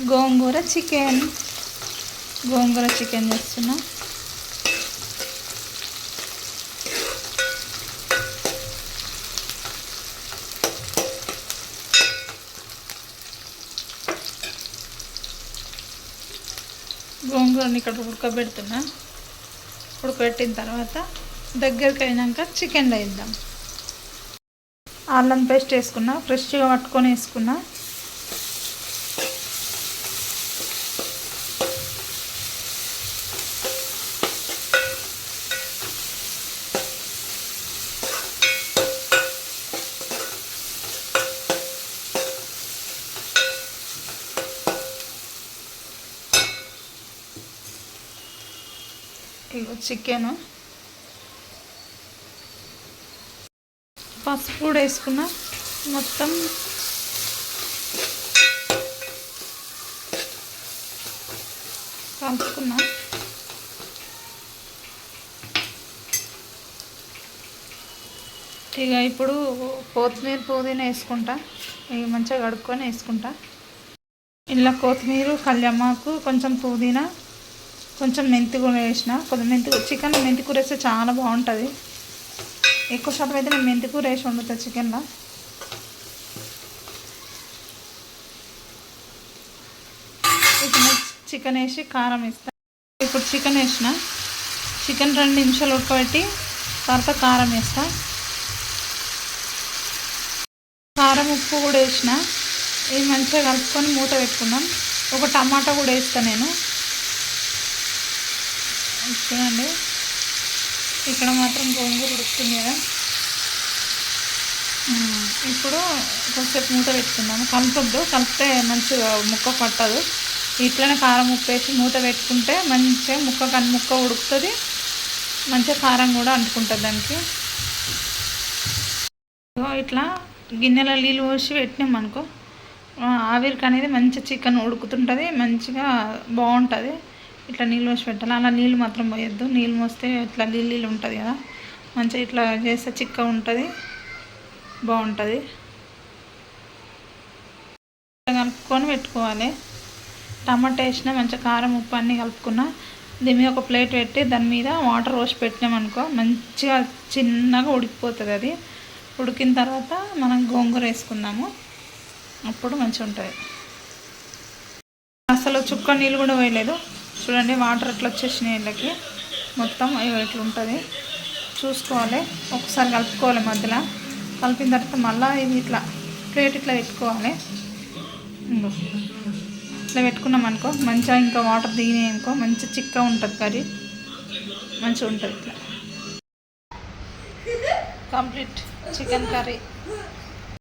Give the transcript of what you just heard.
గోంగూర chicken. గోంగూర chicken చేస్తున్నా. గోంగూరని ఇక్కడ ఉడకబెడుతున్నా. ఉడకబెట్టిన తర్వాత దగ్గరికి అయినాక చికెన్లో వేద్దాం. అల్లం పేస్ట్ వేసుకున్నా ఫ్రెష్గా పట్టుకొని వేసుకున్నా. ఇగో చికెన్. పసుపు కూడా వేసుకున్నా. మొత్తం పంచుకున్నా ఇక ఇప్పుడు కొత్తిమీర పుదీనా వేసుకుంటా. ఇవి మంచిగా కడుక్కొని వేసుకుంటా. ఇలా కొత్తిమీర కళ్యామాకు కొంచెం పుదీనా కొంచెం మెంతి కూర వేసిన. కొంచెం మెంతి చికెన్ మెంతి కూర వేస్తే చాలా బాగుంటుంది. ఎక్కువ శాతం అయితే నేను మెంతి కూర వేసి వండుతా చికెన్లో. ఇప్పుడు చికెన్ వేసి కారం వేస్తాను ఇప్పుడు చికెన్ వేసిన. చికెన్ రెండు నిమిషాలు ఉడకబెట్టి తర్వాత కారం వేస్తా. కారం ఉప్పు కూడా వేసిన. ఇది మంచిగా కలుపుకొని మూత పెట్టుకున్నాం ఒక టమాటా కూడా వేస్తాను నేను. చూడండి. ఇక్కడ మాత్రం గోంగూర ఉడుకుతుంది కదా. ఇప్పుడు కొంచెంసేపు మూత పెట్టుకుందాము. కలపొద్దు. కలిపితే మంచిగా ముక్క పట్టదు. ఇట్లనే కారం ఉప్పేసి మూత పెట్టుకుంటే మంచిగా ముక్క కన్ ముక్క ఉడుకుతుంది. మంచిగా కారం కూడా అంటుకుంటుంది దానికి. ఇట్లా గిన్నెలో నీళ్ళు పోసి పెట్టినాం అనుకో. ఆవిరికి అనేది మంచి చికెన్ ఉడుకుతుంటుంది. మంచిగా బాగుంటుంది. ఇట్లా నీళ్ళు పోసి పెట్టాలి. అలా నీళ్ళు మాత్రం పోయొద్దు. నీళ్ళు మోస్తే ఇట్లా నీళ్ళు నీళ్ళు ఉంటుంది కదా. మంచిగా ఇట్లా చేస్తే చిక్క ఉంటుంది. బాగుంటుంది. ఇట్లా కలుపుకొని పెట్టుకోవాలి. టమాటా వేసిన మంచిగా కారం ఉప్పు అన్నీ కలుపుకున్న దీని మీద ఒక ప్లేట్ పెట్టి దాని మీద వాటర్ పోసి పెట్టినాం అనుకో మంచిగా చిన్నగా ఉడికిపోతుంది అది. ఉడికిన తర్వాత మనం గోంగూర వేసుకుందాము. అప్పుడు మంచిగా ఉంటుంది. అసలు చుక్క నీళ్ళు కూడా పోయలేదు. చూడండి వాటర్ ఎట్లా వచ్చేసినాయి వీళ్ళకి మొత్తం ఇట్లా ఉంటుంది చూసుకోవాలి. ఒకసారి కలుపుకోవాలి మధ్యలో. కలిపిన తర్వాత మళ్ళీ ఇది ఇట్లా ప్లేట్ ఇట్లా పెట్టుకోవాలి. ఇట్లా పెట్టుకున్నాం అనుకో మంచిగా ఇంకా వాటర్ దిగినాయి అనుకో మంచి చిక్కగా ఉంటుంది కర్రీ. మంచిగా ఉంటుంది ఇట్లా. Complete chicken curry.